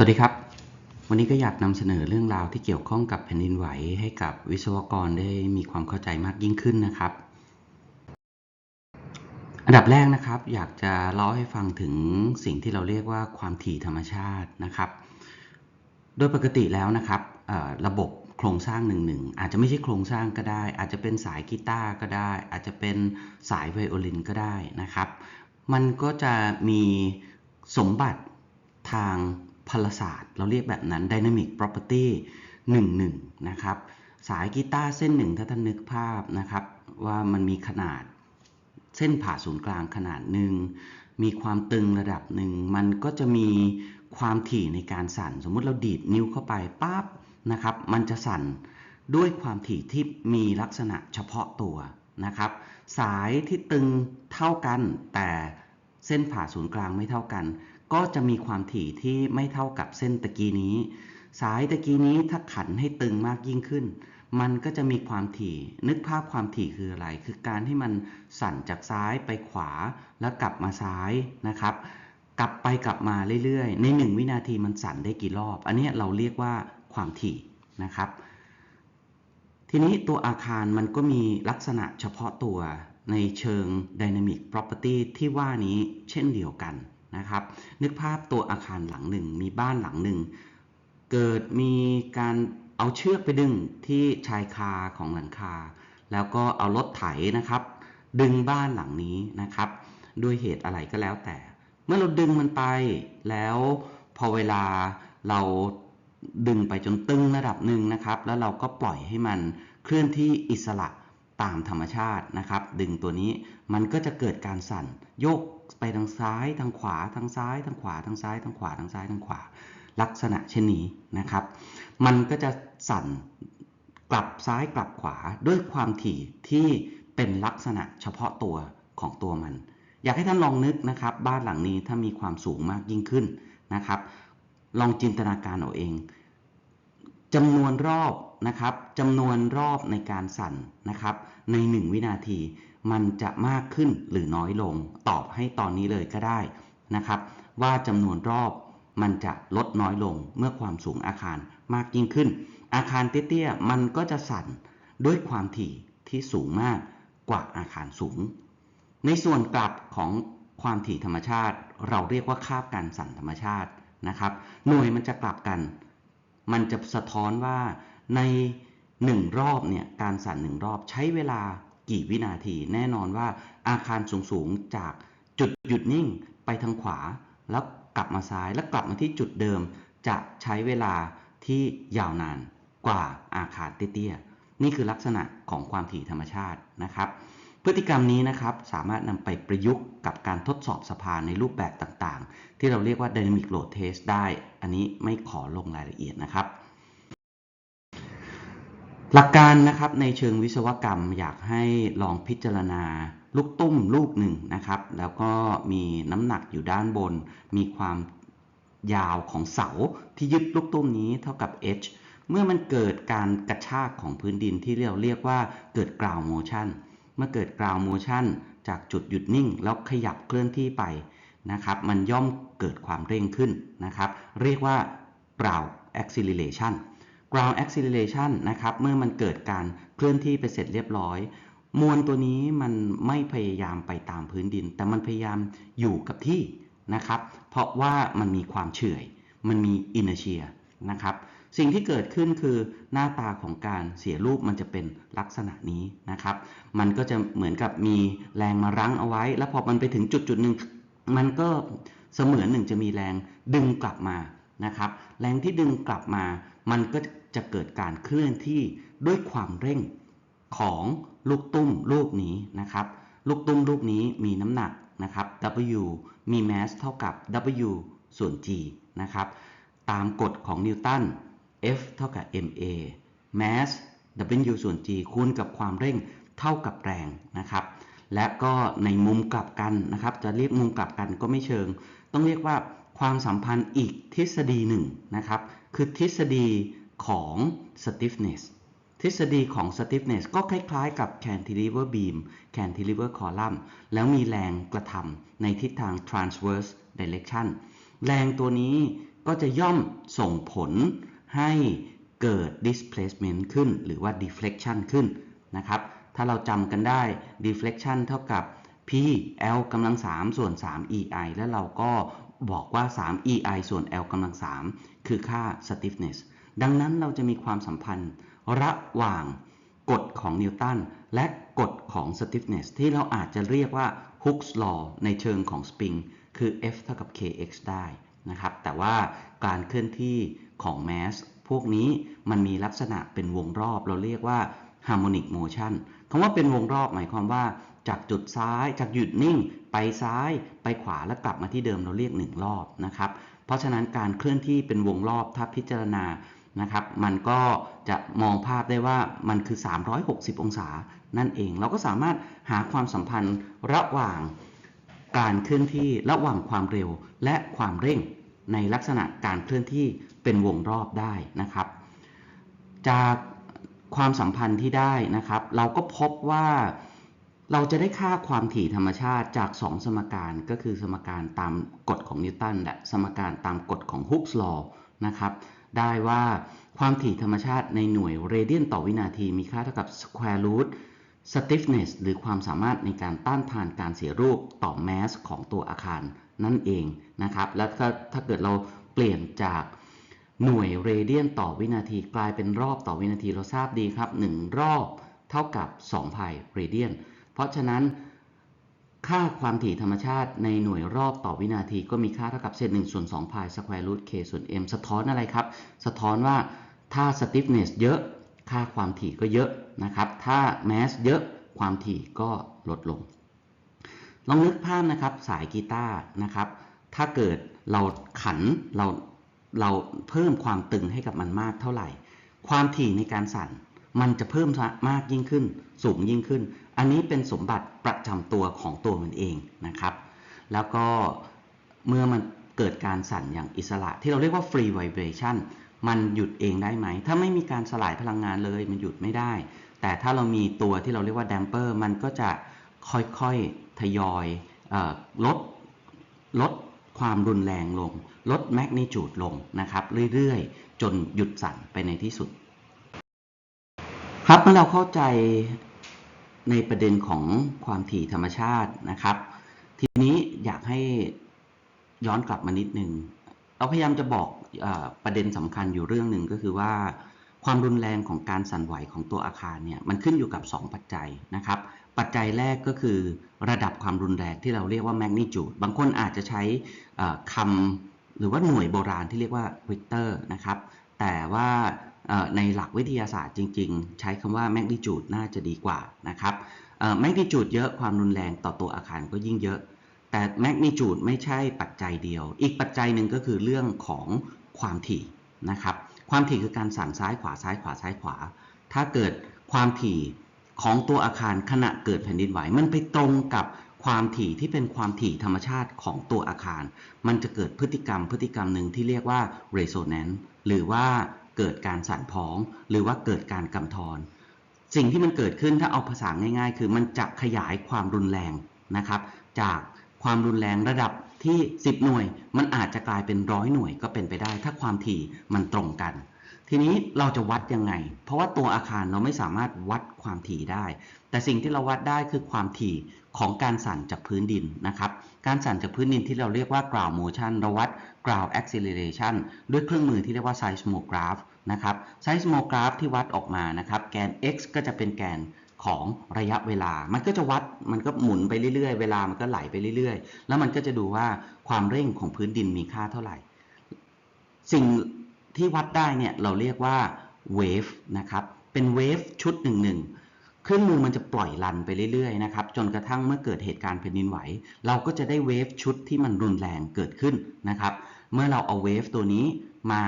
สวัสดีครับ วันนี้ก็อยากนำเสนอเรื่องราวที่เกี่ยวข้องกับแผ่นดินไหวให้กับวิศวกรได้มีความเข้าใจมากยิ่งขึ้นนะครับ อันดับแรกนะครับ อยากจะเล่าให้ฟังถึงสิ่งที่เราเรียกว่าความถี่ธรรมชาตินะครับ โดยปกติแล้วนะครับระบบโครงสร้างหนึ่งหนึ่งอาจจะไม่ใช่โครงสร้างก็ได้ อาจจะเป็นสายกีตาร์ก็ได้ อาจจะเป็นสายไวโอลินก็ได้นะครับ มันก็จะมีสมบัติทาง พลศาสตร์ เราเรียกแบบนั้น Dynamic Property 1 1 นะครับ สายกีตาร์เส้นหนึ่งถ้าท่านนึกภาพนะครับ ว่ามันมีขนาดเส้นผ่าศูนย์กลางขนาดหนึ่งมีความตึงระดับหนึ่ง มันก็จะมีความถี่ในการสั่น สมมุติเราดีดนิ้วเข้าไปปั๊บนะครับ มันจะสั่นด้วยความถี่ที่มีลักษณะเฉพาะตัวนะครับ สายที่ตึงเท่ากันแต่เส้นผ่าศูนย์กลางไม่เท่ากัน ก็จะมีความถี่ที่ไม่เท่ากับเส้นตะกี้นี้ สายตะกี้นี้ถ้าขันให้ตึงมากยิ่งขึ้น มันก็จะมีความถี่ นึกภาพความถี่คืออะไร คือการที่มันสั่นจากซ้ายไปขวาแล้วกลับมาซ้ายนะครับ กลับไปกลับมาเรื่อยๆ ใน 1 วินาทีมันสั่นได้กี่รอบ อันนี้เราเรียกว่าความถี่นะครับ ทีนี้ตัวอาคารมันก็มีลักษณะเฉพาะตัวในเชิง Dynamic Property ที่ว่านี้เช่นเดียวกัน นะครับ นึกภาพตัวอาคารหลังหนึ่ง มีบ้านหลังหนึ่ง เกิดมีการเอาเชือกไปดึงที่ชายคาของหลังคา แล้วก็เอารถไถนะครับ ดึงบ้านหลังนี้นะครับ ด้วยเหตุอะไรก็แล้วแต่ เมื่อเราดึงมันไปแล้วพอเวลาเราดึงไปจนตึงระดับหนึ่งนะครับ แล้วเราก็ปล่อยให้มันเคลื่อนที่อิสระตามธรรมชาตินะครับ ดึงตัวนี้มันก็จะเกิดการสั่นโยก ไปทางซ้ายทางขวาทางซ้ายทางขวาทางซ้ายทางขวาทางซ้ายทางขวา ลักษณะเช่นนี้นะครับ มันก็จะสั่นกลับซ้ายกลับขวาด้วยความถี่ที่เป็นลักษณะเฉพาะตัวของตัวมัน อยากให้ท่านลองนึกนะครับ บ้านหลังนี้ถ้ามีความสูงมากยิ่งขึ้นนะครับ ลองจินตนาการเอาเองจำนวนรอบนะครับจำนวนรอบในการสั่นนะครับ ใน 1 วินาที มันจะมากขึ้นหรือน้อยลง ตอบให้ตอนนี้เลยก็ได้นะครับ ว่าจำนวนรอบมันจะลดน้อยลงเมื่อความสูงอาคารมากยิ่งขึ้น อาคารเตี้ยๆมันก็จะสั่นด้วยความถี่ที่สูงมากกว่าอาคารสูง ในส่วนกลับของความถี่ธรรมชาติ เราเรียกว่าคาบการสั่นธรรมชาตินะครับ หน่วยมันจะกลับกัน มันจะสะท้อนว่าใน 1 รอบเนี่ยการสั่นหนึ่งรอบใช้เวลา กี่วินาที แน่นอนว่าอาคารสูงๆ จากจุดหยุดนิ่งไปทางขวา แล้วกลับมาซ้ายแล้วกลับมาที่จุดเดิม จะใช้เวลาที่ยาวนานกว่าอาคารเตี้ยๆนี่คือลักษณะของความถี่ธรรมชาตินะครับ พฤติกรรมนี้นะครับสามารถนำไปประยุกต์กับการทดสอบสะพานในรูปแบบต่างๆ ที่เราเรียกว่า Dynamic Load Test ได้ อันนี้ไม่ขอลงรายละเอียดนะครับ หลักการนะครับในเชิงวิศวกรรมอยากให้ลองพิจารณาลูกตุ้มลูกหนึ่งนะครับ แล้วก็มีน้ำหนักอยู่ด้านบน มีความยาวของเสาที่ยึดลูกตุ้มนี้เท่ากับ h เมื่อมันเกิดการกระชากของพื้นดินที่เราเรียกว่าเกิด ground motion เมื่อเกิด ground motion จากจุดหยุดนิ่ง แล้วขยับเคลื่อนที่ไปนะครับ มันย่อมเกิดความเร่งขึ้นนะครับ เรียกว่า ground acceleration ground acceleration นะครับ เมื่อมันเกิดการเคลื่อนที่ไปเสร็จเรียบร้อย มวลตัวนี้มันไม่พยายามไปตามพื้นดิน แต่มันพยายามอยู่กับที่นะครับ เพราะว่ามันมีความเฉื่อย มันมี inertia นะครับ สิ่งที่เกิดขึ้นคือหน้าตาของการเสียรูปมันจะเป็นลักษณะนี้นะครับ มันก็จะเหมือนกับมีแรงมารั้งเอาไว้ แล้วพอมันไปถึงจุดจุดหนึ่งมันก็เสมือนหนึ่งจะมีแรงดึงกลับมานะครับ แรงที่ดึงกลับมา มันก็ จะเกิดการเคลื่อนที่ด้วยความเร่งของลูกตุ้มลูกนี้นะครับ ลูกตุ้มลูกนี้มีน้ำหนักนะครับ W มี mass เท่ากับ W ส่วน G นะครับ ตามกฎของนิวตัน F เท่ากับ ma mass W ส่วน G คูณกับความเร่งเท่ากับแรงนะครับ และก็ในมุมกลับกันนะครับ จะเรียกมุมกลับกันก็ไม่เชิง ต้องเรียกว่าความสัมพันธ์อีกทฤษฎีหนึ่งนะครับ คือทฤษฎี ของ stiffness ทฤษฎีของ stiffness ก็คล้ายๆกับ cantilever beam cantilever column แล้วมีแรงกระทำในทิศทาง transverse direction แรงตัวนี้ก็จะย่อมส่งผลให้เกิด displacement ขึ้น หรือว่า deflection ขึ้นนะครับ ถ้าเราจำกันได้ deflection เท่ากับ p l กำลัง3ส่วน 3 ei แล้วเราก็บอกว่า 3 ei ส่วน l กำลัง3คือค่า stiffness ดังนั้นเราจะมีความสัมพันธ์ระหว่างกฎของนิวตันและกฎของ stiffness ที่เราอาจจะเรียกว่า Hooke's law ในเชิงของ spring คือ F เท่ากับ kx ได้นะครับ แต่ว่าการเคลื่อนที่ของ mass พวกนี้มันมีลักษณะเป็นวงรอบ เราเรียกว่า harmonic motion คำว่าเป็นวงรอบหมายความว่า จากจุดซ้ายจากหยุดนิ่ง ไปซ้ายไปขวาแล้วกลับมาที่เดิมเราเรียก 1 รอบนะครับ เพราะฉะนั้นการเคลื่อนที่เป็นวงรอบถ้าพิจารณา นะครับ มันก็จะมองภาพได้ว่ามันคือ 360 องศานั่นเอง เราก็สามารถหาความสัมพันธ์ระหว่างการเคลื่อนที่ระหว่างความเร็วและความเร่งในลักษณะการเคลื่อนที่เป็นวงรอบได้นะครับ จากความสัมพันธ์ที่ได้นะครับ เราก็พบว่าเราจะได้ค่าความถี่ธรรมชาติจาก 2 สมการก็คือสมการตามกฎของนิวตันและสมการตามกฎของฮุกส์ลอนะครับ ได้ว่าความถี่ธรรมชาติในหน่วยเรเดียนต่อวินาทีมีค่าเท่ากับ square root stiffness หรือความสามารถในการต้านทานการเสียรูปต่อ mass ของตัวอาคารนั่นเองนะครับ แล้วถ้าถ้าเกิดเราเปลี่ยนจากหน่วยเรเดียนต่อวินาทีกลายเป็นรอบต่อวินาทีเราทราบดีครับ 1 รอบเท่ากับ2พายเรเดียน เพราะฉะนั้น ค่าความถี่ธรรมชาติในหน่วยรอบต่อวินาทีก็มีค่าเท่ากับเศษ1ส่วน2พายสแควร์รูท k ส่วน m สะท้อนอะไรครับ สะท้อนว่าถ้า stiffness เยอะค่าความถี่ก็เยอะนะครับ ถ้า mass เยอะความถี่ก็ลดลง ลองนึกภาพนะครับสายกีตาร์นะครับ ถ้าเกิดเราขันเราเราเพิ่มความตึงให้กับมันมากเท่าไหร่ ความถี่ในการสั่นมันจะเพิ่มมากยิ่งขึ้น สูงยิ่งขึ้น อันนี้เป็นสมบัติประจำตัวของตัวมันเองนะครับ แล้วก็เมื่อมันเกิดการสั่นอย่างอิสระ ที่เราเรียกว่า free vibration มันหยุดเองได้ไหม ถ้าไม่มีการสลายพลังงานเลยมันหยุดไม่ได้ แต่ถ้าเรามีตัวที่เราเรียกว่า damper มันก็จะค่อยๆทยอยออลดลดความรุนแรงลง ลดแมกนิจูดลงนะครับ เรื่อยๆ จนหยุดสั่นไปในที่สุด ครับเมื่อเราเข้าใจ ในประเด็นของความถี่ธรรมชาตินะครับ ทีนี้อยากให้ย้อนกลับมานิดนึงเราพยายามจะบอกอประเด็นสำคัญอยู่เรื่องหนึ่งก็คือว่า ความรุนแรงของการสั่นไหวของตัวอาคารเนี่ยมันขึ้นอยู่กับ 2 ปัจจัยนะครับ ปัจจัยแรกก็คือระดับความรุนแรงที่เราเรียกว่า magnitude บางคนอาจจะใช้คำหรือว่าหน่วยโบราณที่เรียกว่า Richter นะครับ แต่ว่า ในหลักวิทยาศาสตร์จริง ๆ ใช้คำว่า magnitude น่าจะดีกว่านะครับ magnitude เยอะความรุนแรงต่อตัวอาคารก็ยิ่งเยอะ แต่ magnitude ไม่ใช่ปัจจัยเดียว อีกปัจจัยหนึ่งก็คือเรื่องของความถี่นะครับ ความถี่คือการสั่นซ้ายขวาซ้ายขวาซ้ายขวา ถ้าเกิดความถี่ของตัวอาคารขณะเกิดแผ่นดินไหว มันไปตรงกับความถี่ที่เป็นความถี่ธรรมชาติของตัวอาคาร มันจะเกิดพฤติกรรมพฤติกรรมหนึ่งที่เรียกว่า resonance หรือว่า เกิดการสั่นพ้อง หรือว่าเกิดการกำทอนสิ่งที่มันเกิดขึ้นถ้าเอาภาษาง่าย ๆ คือมันจะขยายความรุนแรงนะครับ จากความรุนแรงระดับที่ 10 หน่วย มันอาจจะกลายเป็นร้อยหน่วยก็เป็นไปได้ ถ้าความถี่มันตรงกัน ทีนี้เราจะวัดยังไง เพราะว่าตัวอาคารเราไม่สามารถวัดความถี่ได้ แต่สิ่งที่เราวัดได้คือความถี่ของการสั่นจากพื้นดินนะครับ การสั่นจากพื้นดินที่เราเรียกว่า ground motion เราวัด ground acceleration ด้วยเครื่องมือที่เรียกว่า seismograph นะครับ seismograph ที่วัดออกมานะครับ แกน x ก็จะเป็นแกนของระยะเวลา มันก็จะวัด มันก็หมุนไปเรื่อยๆ เวลามันก็ไหลไปเรื่อยๆ แล้วมันก็จะดูว่าความเร่งของพื้นดินมีค่าเท่าไหร่ สิ่งที่วัดได้เนี่ยเราเรียกว่า wave นะครับ เป็น wave ชุดหนึ่งหนึ่งเครื่องมือมันจะปล่อยรันไปเรื่อยๆนะครับ จนกระทั่งเมื่อเกิดเหตุการณ์แผ่นดินไหว เราก็จะได้เวฟชุดที่มันรุนแรงเกิดขึ้นนะครับ เมื่อเราเอาเวฟตัวนี้มา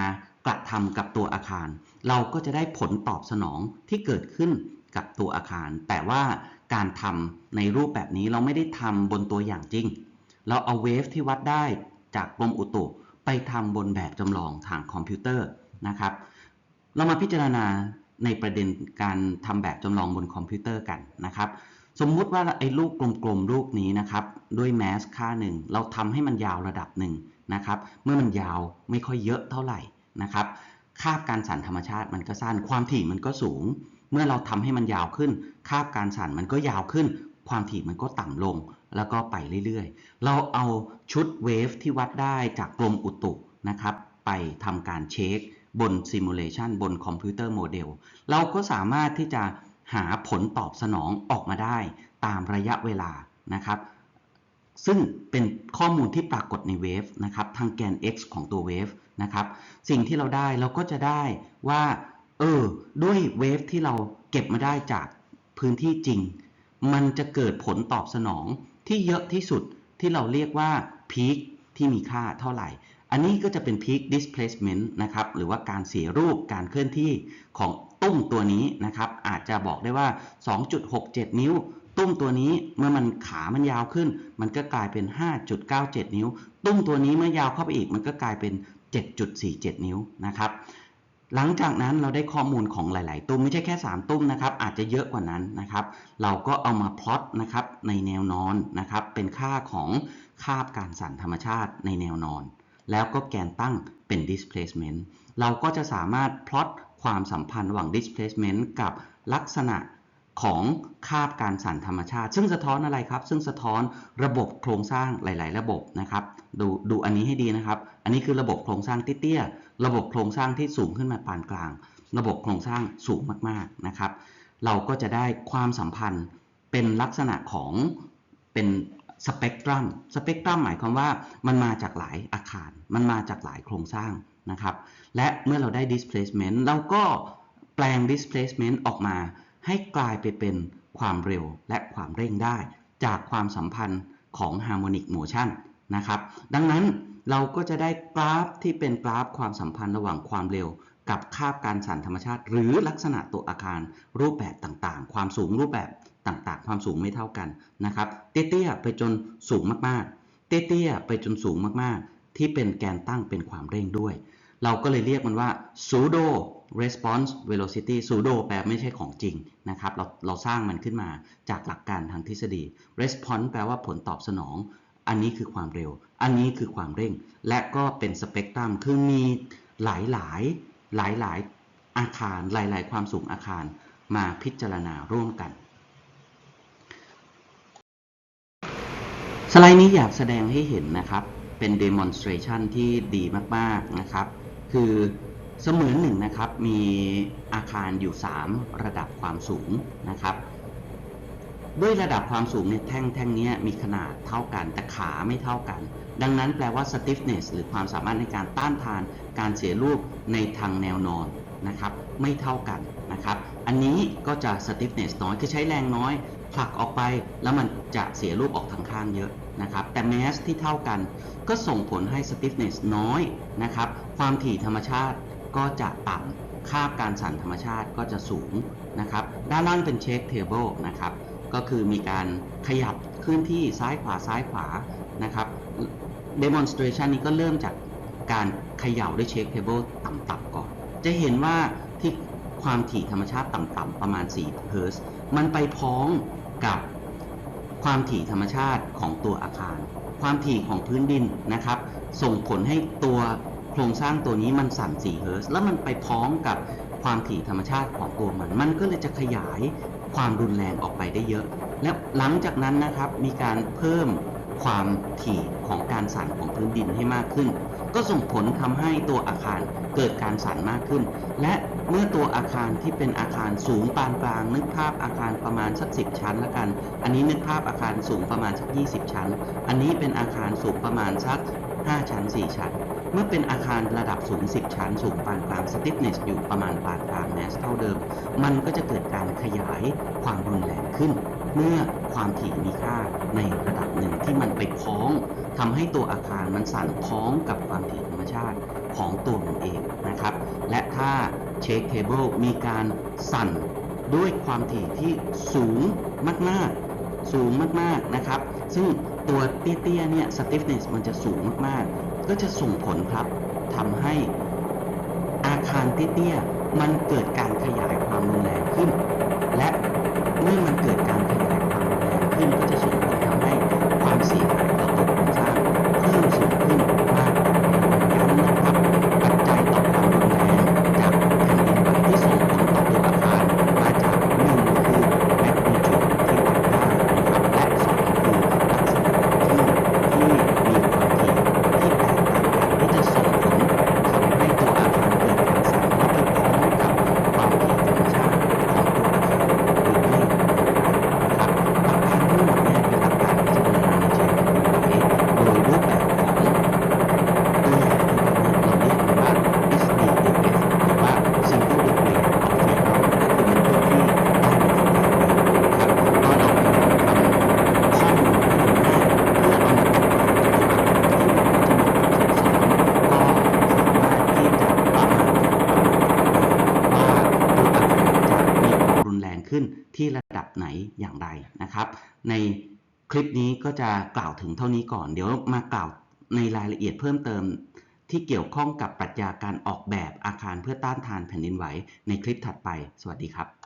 กระทำกับตัวอาคาร เราก็จะได้ผลตอบสนองที่เกิดขึ้นกับตัวอาคาร แต่ว่าการทำในรูปแบบนี้เราไม่ได้ทำบนตัวอย่างจริง เราเอาเวฟที่วัดได้จากกรมอุตุไปทำบนแบบจำลองทางคอมพิวเตอร์นะครับ เรามาพิจารณาในประเด็นการทำแบบจำลองบนคอมพิวเตอร์กันนะครับ สมมุติว่าไอ้ลูกกลมๆลูกนี้นะครับ ด้วยแมสค่าหนึ่งเราทำให้มันยาวระดับหนึ่งนะครับ เมื่อมันยาวไม่ค่อยเยอะเท่าไหร่ นะครับคาบการสั่นธรรมชาติมันก็สั้น ความถี่มันก็สูง เมื่อเราทำให้มันยาวขึ้น คาบการสั่นมันก็ยาวขึ้น ความถี่มันก็ต่ำลง แล้วก็ไปเรื่อยๆ เราเอาชุดเวฟที่วัดได้จากกรมอุตุนะครับ ไปทำการเช็คบนซิมูเลชันบนคอมพิวเตอร์โมเดล เราก็สามารถที่จะหาผลตอบสนองออกมาได้ตามระยะเวลานะครับ ซึ่งเป็นข้อมูลที่ปรากฏในเวฟนะครับทางแกน x ของตัวเวฟนะครับสิ่งที่เราได้เราก็จะได้ว่าเออด้วยเวฟที่เราเก็บมาได้จากพื้นที่จริง มันจะเกิดผลตอบสนองที่เยอะที่สุดที่เราเรียกว่าพีคที่มีค่าเท่าไหร่ อันนี้ก็จะเป็น peak displacement นะครับหรือว่าการเสียรูปการเคลื่อนที่ของตุ้มตัวนี้นะครับอาจจะบอกได้ว่า 2.67 นิ้ว ตุ้มตัวนี้เมื่อมันขามันยาวขึ้น มันก็กลายเป็น 5.97 นิ้ว ตุ้มตัวนี้เมื่อยาวเข้าไปอีกมันก็กลายเป็น 7.47 นิ้วนะครับหลังจากนั้นเราได้ข้อมูลของหลาย ๆ ตุ้มไม่ใช่แค่ 3 ตุ้มนะครับ อาจจะเยอะกว่านั้นนะครับ เราก็เอามาพลอตนะครับในแนวนอนนะครับ เป็นค่าของคาบการสั่นธรรมชาติในแนวนอน แล้วก็แกนตั้งเป็น displacement เราก็จะสามารถพลอตความสัมพันธ์ระหว่าง displacement กับลักษณะ ของคาบการสั่นธรรมชาติ ซึ่งสะท้อนอะไรครับ ซึ่งสะท้อนระบบโครงสร้างหลาย ๆ ระบบนะครับ ดูดูอันนี้ให้ดีนะครับ อันนี้คือระบบโครงสร้างเตี้ยๆระบบโครงสร้างที่สูงขึ้นมาปานกลาง ระบบโครงสร้างสูงมากๆนะครับ เราก็จะได้ความสัมพันธ์เป็นลักษณะของเป็นสเปกตรัมสเปกตรัมหมายความว่ามันมาจากหลายอาคาร มันมาจากหลายโครงสร้างนะครับ และเมื่อเราได้ displacement เราก็แปลง displacement ออกมา ให้กลายไปเป็นความเร็วและความเร่งได้ จากความสัมพันธ์ของ harmonic motion นะครับดังนั้นเราก็จะได้กราฟที่เป็นกราฟความสัมพันธ์ระหว่างความเร็ว กับคาบการสั่นธรรมชาติ หรือลักษณะตัวอาคารรูปแบบต่างๆ ความสูงรูปแบบต่างๆ ความสูงไม่เท่ากันนะครับ เตี้ยๆไปจนสูงมากๆ เตี้ยๆไปจนสูงมากๆ ที่เป็นแกนตั้งเป็นความเร่งด้วย เราก็เลยเรียกมันว่า pseudo response velocity pseudo แปลไม่ใช่ของจริงนะครับ เราเราสร้างมันขึ้นมาจากหลักการทางทฤษฎี response แปลว่าผลตอบสนอง อันนี้คือความเร็ว อันนี้คือความเร่ง และก็เป็นสเปกตรัม คือมีหลายหลายหลายหลายอาคารหลายหลายความสูงอาคารมาพิจารณาร่วมกัน สไลด์นี้อยากแสดงให้เห็นนะครับ เป็น demonstration ที่ดีมาก ๆ นะครับ คือเสมือนหนึ่งนะครับมีอาคารอยู่ 3 ระดับความสูงนะครับ ด้วยระดับความสูงเนี่ยแท่งแท่งนี้มีขนาดเท่ากันแต่ขาไม่เท่ากัน ดังนั้นแปลว่า stiffness หรือความสามารถในการต้านทานการเสียรูปในทางแนวนอนนะครับไม่เท่ากันนะครับ อันนี้ก็จะ stiffness น้อยคือใช้แรงน้อยผลักออกไปแล้วมันจะเสียรูปออกทางข้างเยอะ นะครับแต่ mass ที่เท่ากันก็ส่งผลให้ stiffness น้อยนะครับความถี่ธรรมชาติก็จะต่ำค่าการสั่นธรรมชาติก็จะสูงนะครับด้านล่างเป็น check table นะครับก็คือมีการขยับเคลื่อนที่ซ้ายขวาซ้ายขวานะครับ demonstration นี้ก็เริ่มจากการเขย่าด้วย check table ต่ำๆก่อน จะเห็นว่าที่ความถี่ธรรมชาติต่ำๆประมาณ4เฮิร์ตซ์มันไปพ้องกับ ความถี่ธรรมชาติของตัวอาคาร ความถี่ของพื้นดินนะครับ ส่งผลให้ตัวโครงสร้างตัวนี้มันสั่น4เฮิร์ตซ์แล้วมันไปพ้องกับความถี่ธรรมชาติของตัวมัน มันก็เลยจะขยายความรุนแรงออกไปได้เยอะ และหลังจากนั้นนะครับมีการเพิ่มความถี่ของการสั่นของพื้นดินให้มากขึ้น ก็ส่งผลทำให้ตัวอาคารเกิดการสั่นมากขึ้น และ เมื่อตัวอาคารที่เป็นอาคารสูงปานกลาง นึกภาพอาคารประมาณสักสิบชั้นละกัน อันนี้นึกภาพอาคารสูงประมาณสัก 20 ชั้น อันนี้เป็นอาคารสูงประมาณสัก 5 ชั้น 4 ชั้น เมื่อเป็นอาคารระดับสูง 10 ชั้น สูงปานกลาง stiffness อยู่ประมาณปานกลาง mass เท่าเดิม มันก็จะเกิดการขยายความรุนแรงขึ้น เมื่อความถี่มีค่าในระดับหนึ่งที่มันไปพ้องทำให้ตัวอาคารมันสั่นพ้องกับความถี่ธรรมชาติของตัวมันเองนะครับ และถ้า เช็คเทเบิลมีการสั่นด้วยความถี่ที่สูงมากๆ สูงมากๆนะครับ ซึ่งตัวเตี้ยๆเนี่ย stiffness มันจะสูงมากๆ ก็จะส่งผลครับทำให้อาคารเตี้ยๆมันเกิดการขยายความรุนแรงขึ้น และเมื่อมันเกิดการขยายความรุนแรงขึ้น ก็จะส่งผลทำให้ความเสียหายต่อตัวโครงสร้างเพิ่มสูงขึ้นมากขึ้น ไหน อย่างไรนะครับ ในคลิปนี้ก็จะกล่าวถึงเท่านี้ก่อน เดี๋ยวมากล่าวในรายละเอียดเพิ่มเติม ที่เกี่ยวข้องกับปรัชญาการออกแบบอาคารเพื่อต้านทานแผ่นดินไหวในคลิปถัดไป สวัสดีครับ